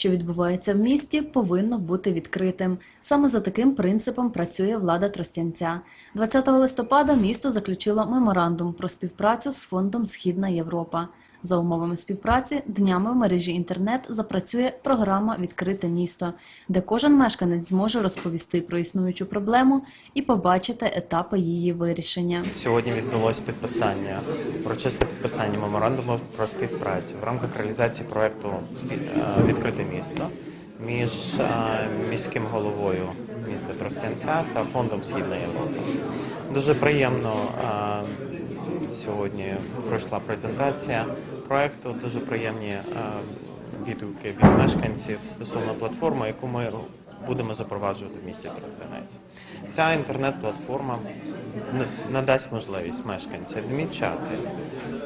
Що відбувається в місті, повинно бути відкритим. Саме за таким принципом працює влада Тростянця. 20 листопада місто заключило меморандум про співпрацю з фондом Східна Європа. За умовами співпраці днями в мережі інтернет запрацює програма Відкрите місто, де кожен мешканець зможе розповісти про існуючу проблему і побачити етапи її вирішення. Сьогодні відбулось підписання, урочисте підписання меморандуму про співпрацю в рамках реалізації проекту «Спі- е, Відкрите місто між е, міським головою міста Тростянця та фондом Східна Європа. Дуже приємно е, сьогодні пройшла презентація проекту. Дуже приємні е, відгуки від мешканців стосовно платформи, яку ми будемо запроваджувати в місті Тростянець. Ця інтернет-платформа надасть можливість мешканцям відмічати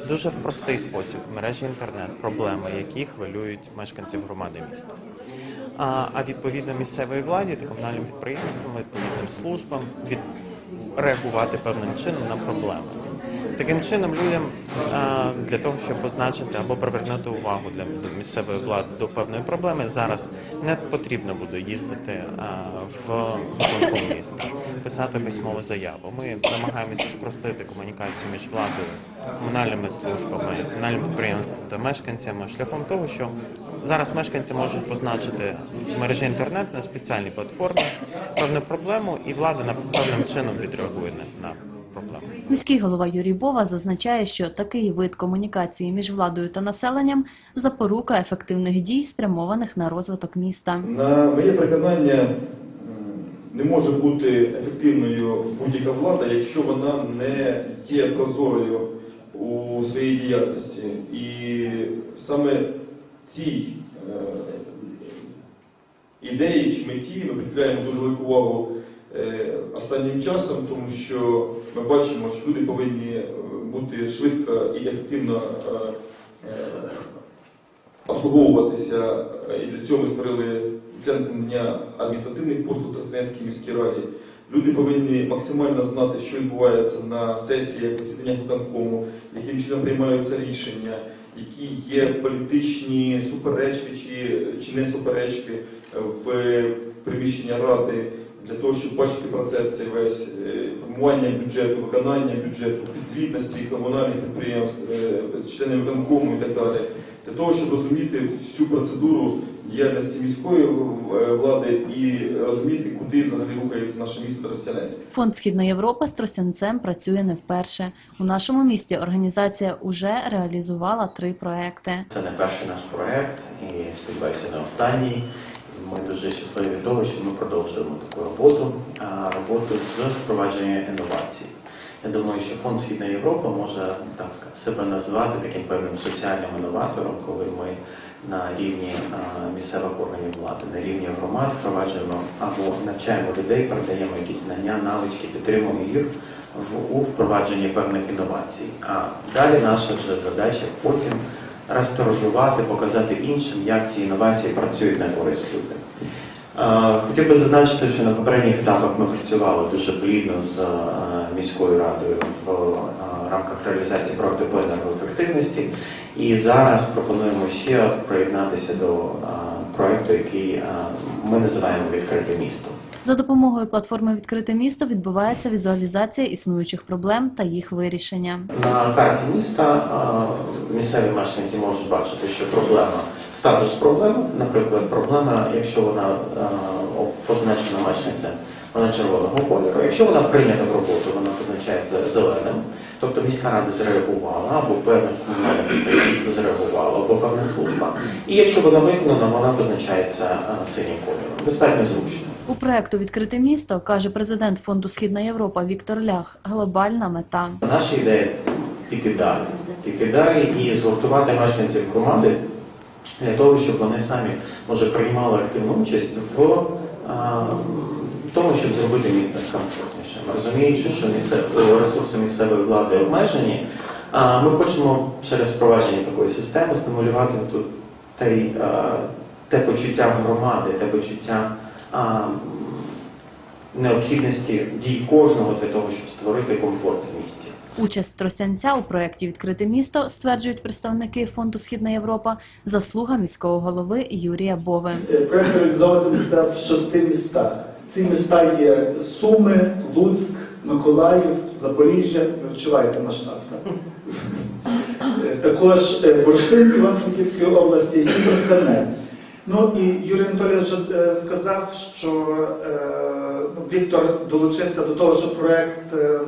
дуже в простий спосіб в мережі інтернет проблеми, які хвилюють мешканців громади міста. А, відповідно місцевої владі та комунальним підприємствам, відповідним службам від реагувати певним чином на проблеми. Таким чином, людям для того, щоб позначити або привернути увагу для місцевої влади до певної проблеми, зараз не потрібно буде їздити в виконком міста, писати письмову заяву. Ми намагаємося спростити комунікацію між владою, комунальними службами, комунальним підприємством та мешканцями шляхом того, що зараз мешканці можуть позначити в мережі інтернет на спеціальній платформі певну проблему, і влада на певним чином відреагує на. Міський голова Юрій Бова зазначає, що такий вид комунікації між владою та населенням запорука ефективних дій, спрямованих на розвиток міста. На моє переконання, не може бути ефективною будь-яка влада, якщо вона не є прозорою у своїй діяльності. І саме цій е, ідеї чи меті ми приділяємо дуже велику увагу останнім часом, тому що ми бачимо, що люди повинні е, бути швидко і ефективно е, е, обслуговуватися. е, І для цього ми створили центр дня адміністративних послуг Тростянецькій міській раді. Люди повинні максимально знати, що відбувається на сесіях, засіданнях виконкому, яким чином приймаються рішення, які є політичні суперечки чи, чи не суперечки е, в, приміщенні ради, для того, щоб бачити процес цей весь е, формування бюджету, виконання бюджету, підзвітності комунальних підприємств, е, членів виконкому і так далі, для того, щоб розуміти всю процедуру діяльності міської е, влади і розуміти, куди взагалі рухається наше місто Тростянець. Фонд Східна Європа з Тростянцем працює не вперше. У нашому місті організація уже реалізувала три проекти. Це не перший наш проект і сподіваюся не останній. Ми дуже щасливі від того, що ми продовжуємо таку роботу, роботу з впровадження інновацій. Я думаю, що фонд Східна Європа може так себе назвати таким певним соціальним інноватором, коли ми на рівні місцевих органів влади, на рівні громад впроваджуємо або навчаємо людей, передаємо якісь знання, навички, підтримуємо їх у впровадженні певних інновацій. А далі наша вже задача потім розторжувати, показати іншим, як ці інновації працюють на користь людям. Е, Хотів би зазначити, що на попередніх етапах ми працювали дуже плідно з е, міською радою в е, рамках реалізації проекту по енергоефективності. І зараз пропонуємо ще приєднатися до проекту, який ми називаємо відкрите місто. За допомогою платформи Відкрите місто відбувається візуалізація існуючих проблем та їх вирішення. На карті міста місцеві мешканці можуть бачити, що проблема, статус проблеми, наприклад, проблема, якщо вона позначена мешканцем, вона червоного кольору. Якщо вона прийнята в роботу, вона позначається зеленим. Тобто міська рада зреагувала, або певне комунальне зреагувало, або певна служба. І якщо вона виконана, вона позначається синім кольором. Достатньо зручно. У проекту Відкрите місто каже президент фонду Східна Європа Віктор Лях. Глобальна мета. Наша ідея піти далі, піти далі і згуртувати мешканців громади для того, щоб вони самі може приймали активну участь в тому, щоб зробити місто комфортнішим. Розуміючи, що місце- ресурси місцевої влади обмежені, ми хочемо через впровадження такої системи стимулювати тут те, те почуття громади, те почуття. А, необхідності дій кожного для того, щоб створити комфорт в місті. Участь Тростянця у проєкті Відкрите місто стверджують представники фонду Східна Європа заслуга міського голови Юрія Бови. Е, Проект реалізовуватиметься в шести містах. Ці міста є Суми, Луцьк, Миколаїв, Запоріжжя. Ви відчуваєте масштаб? Е, Також е, Бурштин Івано-Франківської області і Тростянець. Ну і Юрій Анатолійович е, сказав, що е, ну, Віктор долучився до того, що проект, е,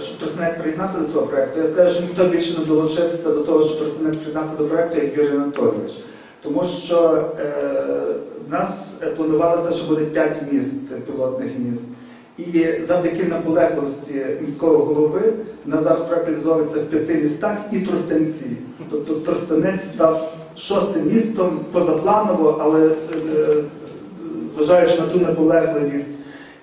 щоб Тростянець приєднався до цього проекту. Я скажу, що ніхто більше не долучився до того, що Тростянець приєднався до проекту, як Юрій Анатолійович. Тому що в нас планувалося, що буде 5 міст, пілотних міст. І завдяки наполегливості міського голови на зараз реалізовується в п'яти містах і Тростянці. Тобто Тростянець став шостим містом позапланово, але е, зважаючи на ту наполегливість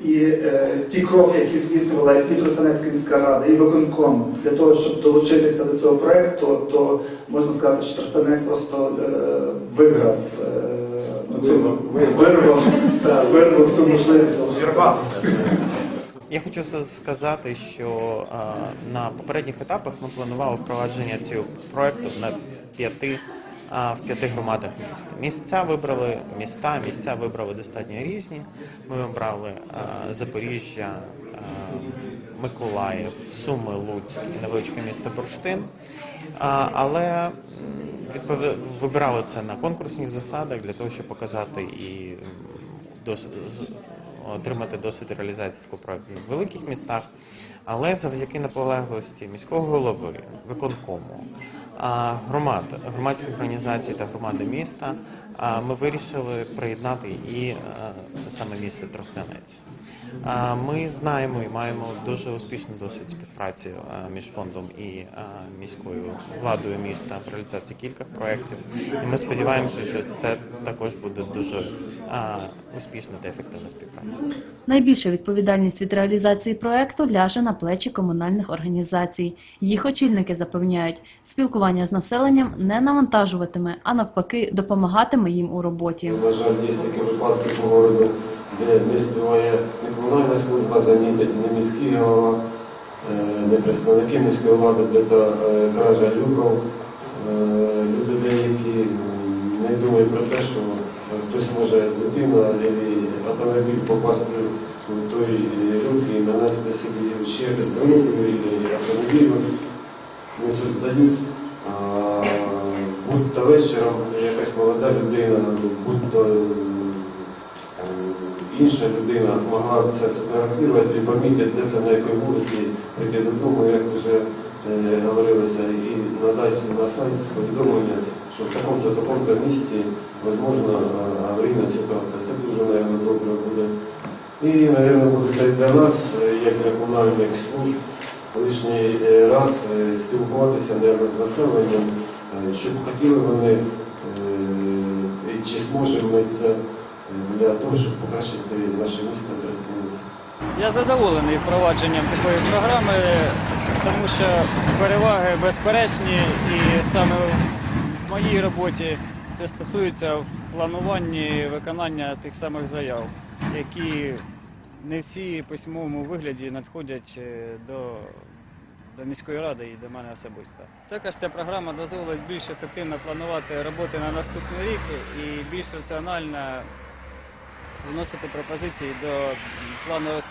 і е, ті кроки, які здійснювала і Тростянецька міська рада, і виконком для того, щоб долучитися до цього проекту, то можна сказати, що Тростянець просто е, виграв. Е, ну, вирвав, вирвав цю можливість. Я хочу сказати, що а, на попередніх етапах ми планували впровадження цього проекту на п'яти в п'яти громадах міста. Місця вибрали міста, місця вибрали достатньо різні. Ми обрали Запоріжжя, Миколаїв, Суми, Луцьк і невеличке місто Бурштин. Але вибирали це на конкурсних засадах для того, щоб показати і отримати досвід реалізації такого проекту в великих містах, але завдяки наполегливості міського голови, виконкому, громад, громадських організацій та громади міста, ми вирішили приєднати і е, саме місто Тростянець. Ми знаємо і маємо дуже успішний досвід співпраці е, між фондом і е, міською владою міста в реалізації кількох проєктів. І ми сподіваємося, що це також буде дуже е, успішна та ефективна співпраця. Найбільша відповідальність від реалізації проекту ляже на плечі комунальних організацій. Їх очільники запевняють, спілкування з населенням не навантажуватиме, а навпаки, допомагатиме їм у роботі. На жаль, є такі випадки по городу, де не співає не комунальна служба замітить, не міський голова, е, не представники міської влади, де та кража люков. Е, Люди деякі не думають про те, що хтось може людина або автомобіль попасти в той люк і нанести собі ще здоров'ю, і автомобіль несуть здають. Будь то вечором якась молода людина, будь то е, інша людина могла це сфотографувати і помітити, де це на якій вулиці, прийти додому, як вже е, говорилося, і надати на сайт повідомлення, що в такому-то такому місті можливо аварійна ситуація. Це дуже, мабуть, добре буде. І, мабуть, буде це для нас, е, як для комунальних служб, лишній е, раз е, спілкуватися мабуть, з населенням, е, що б хотіли вони, е, чи зможемо ми це е, для того, щоб покращити наше місто Тростянець. Я задоволений впровадженням такої програми, тому що переваги безперечні і саме в моїй роботі це стосується в плануванні виконання тих самих заяв, які не всі письмовому вигляді надходять е, до, до міської ради і до мене особисто. Також ця програма дозволить більш ефективно планувати роботи на наступний рік і більш раціонально вносити пропозиції до плану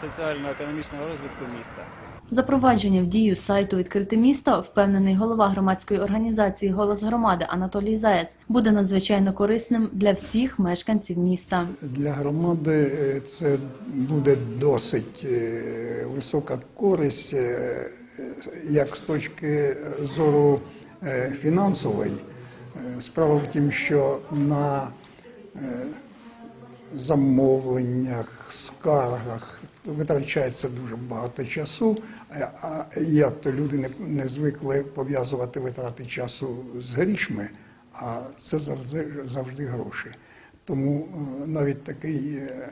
соціально-економічного розвитку міста. Запровадження в дію сайту Відкрите місто, впевнений голова громадської організації Голос громади Анатолій Заєць, буде надзвичайно корисним для всіх мешканців міста. Для громади е, це буде досить е, висока користь, е, як з точки зору фінансової. Справа в тім, що на замовленнях, скаргах витрачається дуже багато часу, а- як то люди не, не звикли пов'язувати витрати часу з грішми, а це завжди, завжди гроші. Тому е, навіть такий е,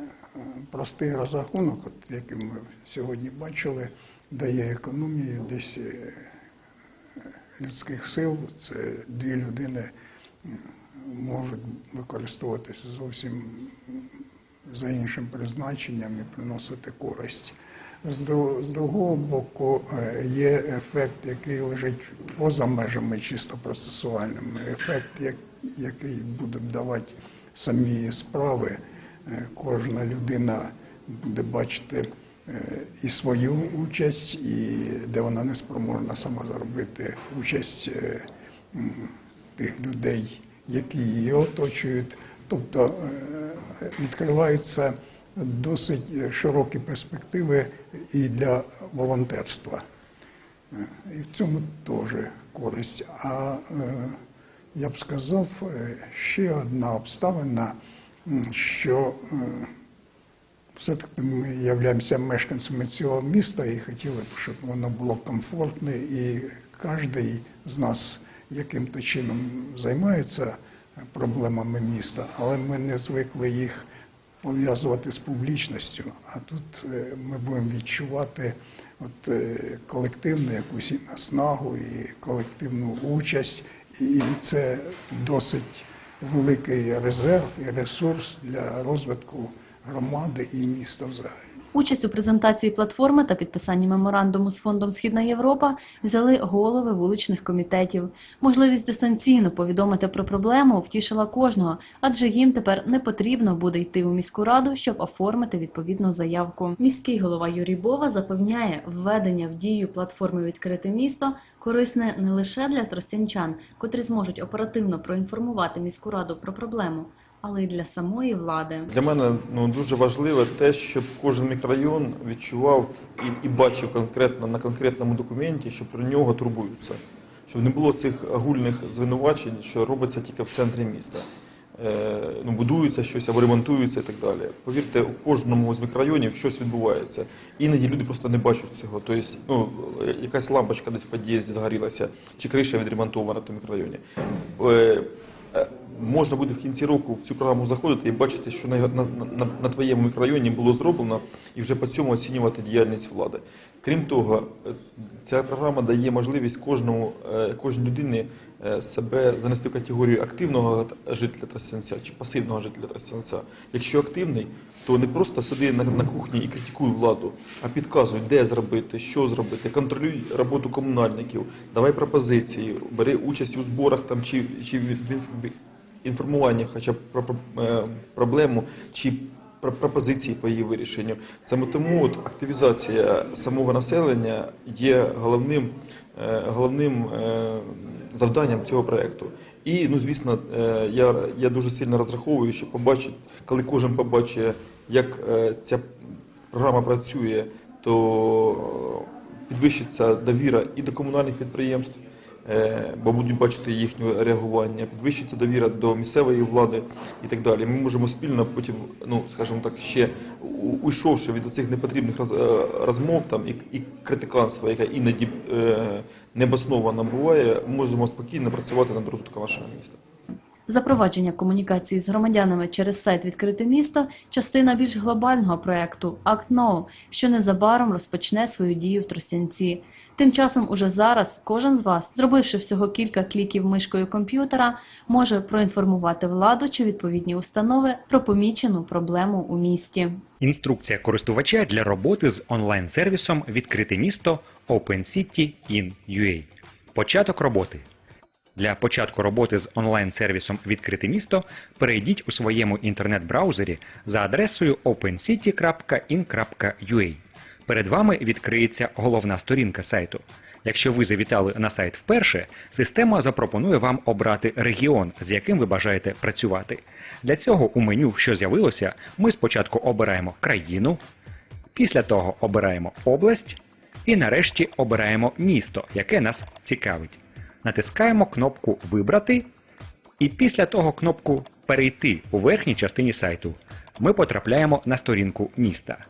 простий розрахунок, от який ми сьогодні бачили, дає економію десь е, людських сил. Це дві людини можуть використовуватися зовсім за іншим призначенням і приносити користь. З другого боку, е, є ефект, який лежить поза межами чисто процесуальними, ефект, який будуть давати самі справи. Е, Кожна людина буде бачити е, і свою участь, і де вона не спроможна сама зробити участь тих людей, які її оточують. Тобто е, відкриваються досить широкі перспективи і для волонтерства. Е, І в цьому теж користь. А е, я б сказав, ще одна обставина, що все-таки ми являємося мешканцями цього міста і хотіли б, щоб воно було комфортне, і кожен з нас яким-то чином займається проблемами міста, але ми не звикли їх пов'язувати з публічністю. А тут е, ми будемо відчувати е, колективну якусь наснагу, і колективну участь, і це досить великий резерв і ресурс для розвитку громади і міста взагалі. Участь у презентації платформи та підписанні меморандуму з фондом Східна Європа взяли голови вуличних комітетів. Можливість дистанційно повідомити про проблему втішила кожного, адже їм тепер не потрібно буде йти у міську раду, щоб оформити відповідну заявку. Міський голова Юрій Бова запевняє, введення в дію платформи Відкрите місто корисне не лише для тростянчан, котрі зможуть оперативно проінформувати міську раду про проблему, але й для самої влади. Для мене ну, дуже важливо те, щоб кожен мікрорайон відчував і, і бачив конкретно на конкретному документі, що про нього турбуються. Щоб не було цих агульних звинувачень, що робиться тільки в центрі міста. Е, ну, будується щось або ремонтується і так далі. Повірте, у кожному з мікрорайонів щось відбувається. Іноді люди просто не бачать цього. Тобто, ну, якась лампочка десь в під'їзді загорілася, чи криша відремонтована в тому мікрорайоні. Можна буде в кінці року в цю програму заходити і бачити, що на, на, на, на твоєму мікрорайоні було зроблено, і вже по цьому оцінювати діяльність влади. Крім того, е, ця програма дає можливість кожному, е, кожній людині е, себе занести в категорію активного жителя Тростянця чи пасивного жителя Тростянця. Якщо активний, то не просто сиди на, на кухні і критикуй владу, а підказуй, де зробити, що зробити, контролюй роботу комунальників, давай пропозиції, бери участь у зборах там чи, чи інформуванні хоча б про е, проблему чи про пропозиції по її вирішенню. Саме тому от активізація самого населення є головним, е, головним е, завданням цього проекту. І, ну, звісно, я, я дуже сильно розраховую, що побачить, коли кожен побачить, як ця програма працює, то підвищиться довіра і до комунальних підприємств, бо будуть бачити їхнє реагування, підвищиться довіра до місцевої влади і так далі. Ми можемо спільно потім, ну скажімо так, ще уйшовши від цих непотрібних е, розмов там і, і критиканства, яке іноді е, необосновано буває, можемо спокійно працювати над розвитком нашого міста. Запровадження комунікації з громадянами через сайт Відкрите місто частина більш глобального проекту Act Now, що незабаром розпочне свою дію в Тростянці. Тим часом уже зараз кожен з вас, зробивши всього кілька кліків мишкою комп'ютера, може проінформувати владу чи відповідні установи про помічену проблему у місті. Інструкція користувача для роботи з онлайн-сервісом Відкрите місто Open City in. Початок роботи. Для початку роботи з онлайн-сервісом Відкрите місто перейдіть у своєму інтернет-браузері за адресою opencity.in.ua. Перед вами відкриється головна сторінка сайту. Якщо ви завітали на сайт вперше, система запропонує вам обрати регіон, з яким ви бажаєте працювати. Для цього у меню, що з'явилося, ми спочатку обираємо країну, після того обираємо область і нарешті обираємо місто, яке нас цікавить. Натискаємо кнопку Вибрати і після того кнопку Перейти у верхній частині сайту. Ми потрапляємо на сторінку міста.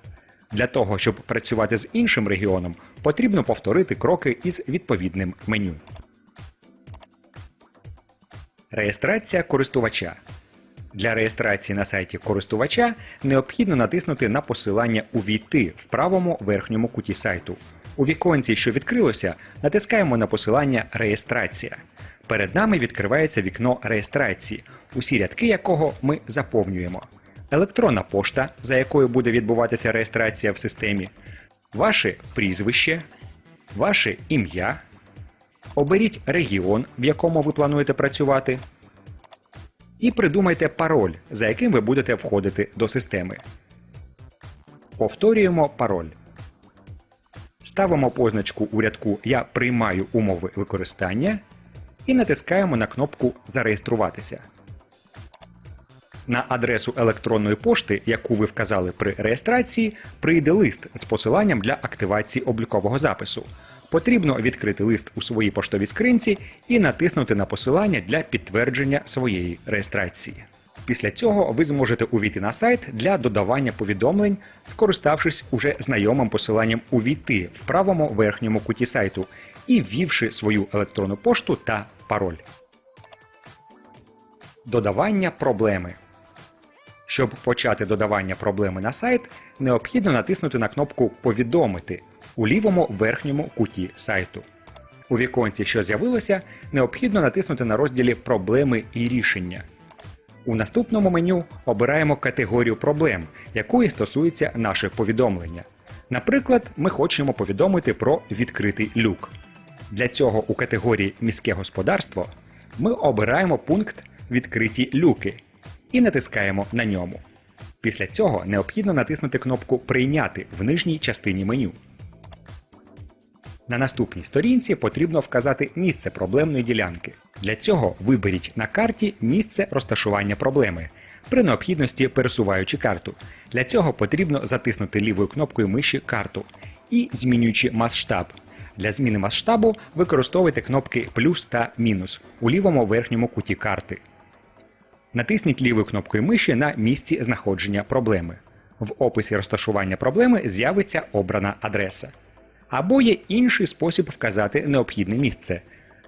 Для того, щоб працювати з іншим регіоном, потрібно повторити кроки із відповідним меню. Реєстрація користувача. Для реєстрації на сайті користувача необхідно натиснути на посилання Увійти в правому верхньому куті сайту. У віконці, що відкрилося, натискаємо на посилання Реєстрація. Перед нами відкривається вікно реєстрації, усі рядки якого ми заповнюємо. електронна пошта, за якою буде відбуватися реєстрація в системі, ваше прізвище, ваше ім'я, оберіть регіон, в якому ви плануєте працювати, і придумайте пароль, за яким ви будете входити до системи. Повторюємо пароль. Ставимо позначку у рядку Я приймаю умови використання і натискаємо на кнопку Зареєструватися. На адресу електронної пошти, яку ви вказали при реєстрації, прийде лист з посиланням для активації облікового запису. Потрібно відкрити лист у своїй поштовій скринці і натиснути на посилання для підтвердження своєї реєстрації. Після цього ви зможете увійти на сайт для додавання повідомлень, скориставшись уже знайомим посиланням Увійти в правому верхньому куті сайту і ввівши свою електронну пошту та пароль. Додавання проблеми. Щоб почати додавання проблеми на сайт, необхідно натиснути на кнопку Повідомити у лівому верхньому куті сайту. У віконці, що з'явилося, необхідно натиснути на розділі Проблеми і рішення. У наступному меню обираємо категорію проблем, якої стосується наше повідомлення. Наприклад, ми хочемо повідомити про відкритий люк. Для цього у категорії Міське господарство ми обираємо пункт Відкриті люки і натискаємо на ньому. Після цього необхідно натиснути кнопку Прийняти в нижній частині меню. На наступній сторінці потрібно вказати місце проблемної ділянки. Для цього виберіть на карті місце розташування проблеми, при необхідності пересуваючи карту. Для цього потрібно затиснути лівою кнопкою миші карту і змінюючи масштаб. Для зміни масштабу використовуйте кнопки плюс та мінус у лівому верхньому куті карти. Натисніть лівою кнопкою миші на місці знаходження проблеми. В описі розташування проблеми з'явиться обрана адреса. Або є інший спосіб вказати необхідне місце.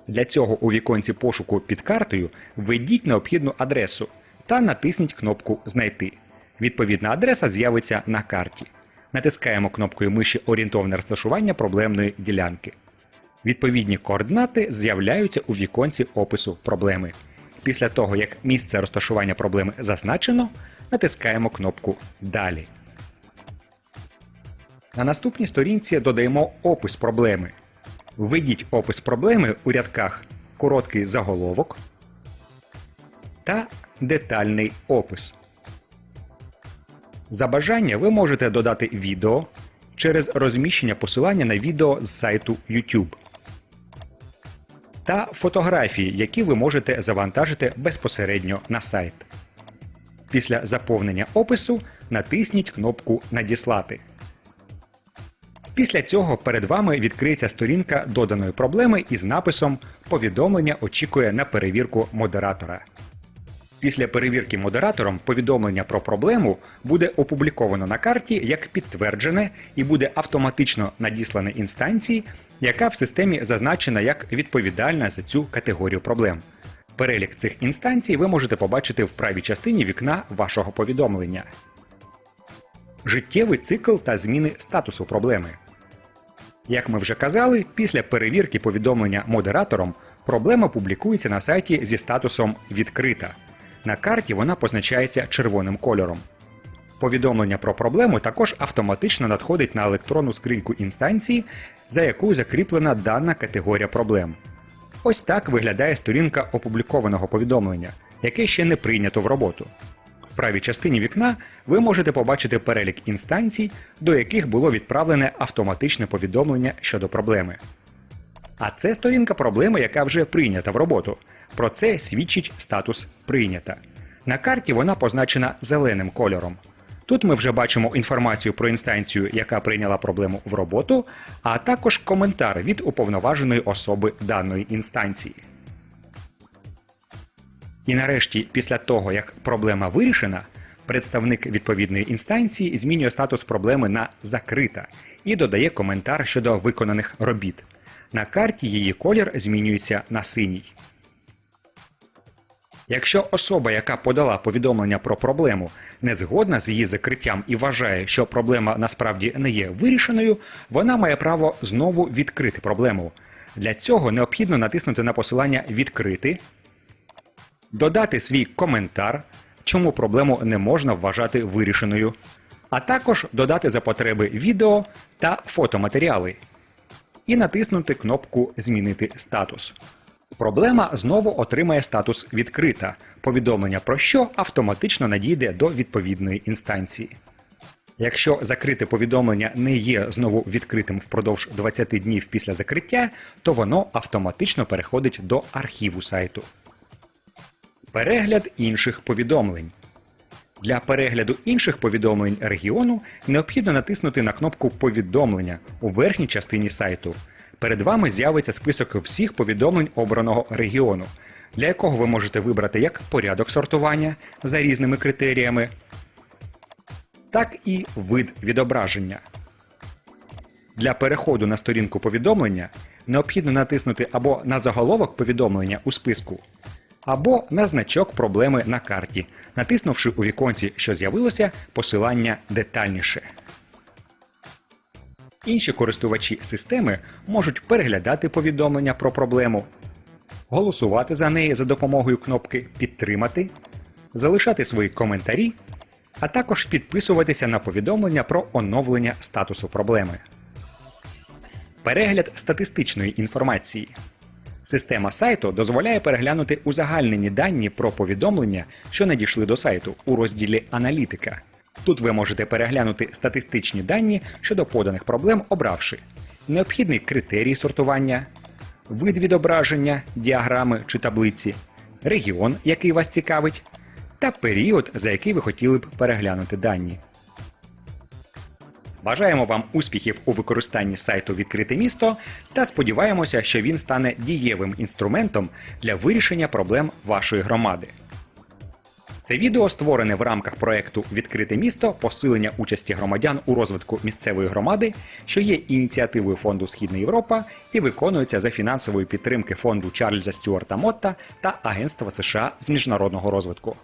Для цього у віконці пошуку під картою введіть необхідну адресу та натисніть кнопку Знайти. Відповідна адреса з'явиться на карті. Натискаємо кнопкою миші орієнтовне розташування проблемної ділянки. Відповідні координати з'являються у віконці опису проблеми. Після того, як місце розташування проблеми зазначено, натискаємо кнопку Далі. На наступній сторінці додаємо опис проблеми. Введіть опис проблеми у рядках короткий заголовок та детальний опис. За бажання ви можете додати відео через розміщення посилання на відео з сайту YouTube та фотографії, які ви можете завантажити безпосередньо на сайт. Після заповнення опису натисніть кнопку Надіслати. Після цього перед вами відкриється сторінка доданої проблеми із написом Повідомлення очікує на перевірку модератора. Після перевірки модератором повідомлення про проблему буде опубліковано на карті як підтверджене і буде автоматично надіслане інстанції, яка в системі зазначена як відповідальна за цю категорію проблем. Перелік цих інстанцій ви можете побачити в правій частині вікна вашого повідомлення. Життєвий цикл та зміни статусу проблеми. Як ми вже казали, після перевірки повідомлення модератором проблема публікується на сайті зі статусом Відкрита. На карті вона позначається червоним кольором. Повідомлення про проблему також автоматично надходить на електронну скриньку інстанції, за якою закріплена дана категорія проблем. Ось так виглядає сторінка опублікованого повідомлення, яке ще не прийнято в роботу. Правій частині вікна ви можете побачити перелік інстанцій, до яких було відправлене автоматичне повідомлення щодо проблеми. А це сторінка проблеми, яка вже прийнята в роботу. Про це свідчить статус прийнята. На карті вона позначена зеленим кольором. Тут ми вже бачимо інформацію про інстанцію, яка прийняла проблему в роботу, а також коментар від уповноваженої особи даної інстанції. І нарешті, після того, як проблема вирішена, представник відповідної інстанції змінює статус проблеми на закрита і додає коментар щодо виконаних робіт. На карті її колір змінюється на синій. Якщо особа, яка подала повідомлення про проблему, не згодна з її закриттям і вважає, що проблема насправді не є вирішеною, вона має право знову відкрити проблему. Для цього необхідно натиснути на посилання Відкрити, додати свій коментар, чому проблему не можна вважати вирішеною, а також додати за потреби відео та фотоматеріали і натиснути кнопку Змінити статус. Проблема знову отримає статус відкрита, повідомлення про що автоматично надійде до відповідної інстанції. Якщо закрите повідомлення не є знову відкритим впродовж 20 днів після закриття, то воно автоматично переходить до архіву сайту. Перегляд інших повідомлень. Для перегляду інших повідомлень регіону необхідно натиснути на кнопку Повідомлення у верхній частині сайту. Перед вами з'явиться список всіх повідомлень обраного регіону, для якого ви можете вибрати як порядок сортування за різними критеріями, так і вид відображення. Для переходу на сторінку повідомлення необхідно натиснути або на заголовок повідомлення у списку, або на значок проблеми на карті, натиснувши у віконці, що з'явилося, посилання детальніше. Інші користувачі системи можуть переглядати повідомлення про проблему, голосувати за неї за допомогою кнопки Підтримати, залишати свої коментарі, а також підписуватися на повідомлення про оновлення статусу проблеми. Перегляд статистичної інформації. Система сайту дозволяє переглянути узагальнені дані про повідомлення, що надійшли до сайту у розділі Аналітика. Тут ви можете переглянути статистичні дані щодо поданих проблем, обравши необхідний критерій сортування, вид відображення, діаграми чи таблиці, регіон, який вас цікавить, та період, за який ви хотіли б переглянути дані. Бажаємо вам успіхів у використанні сайту Відкрите місто та сподіваємося, що він стане дієвим інструментом для вирішення проблем вашої громади. Це відео створене в рамках проекту Відкрите місто посилення участі громадян у розвитку місцевої громади, що є ініціативою фонду Східна Європа і виконується за фінансової підтримки фонду Чарльза Стюарта Мотта та Агентства США з міжнародного розвитку.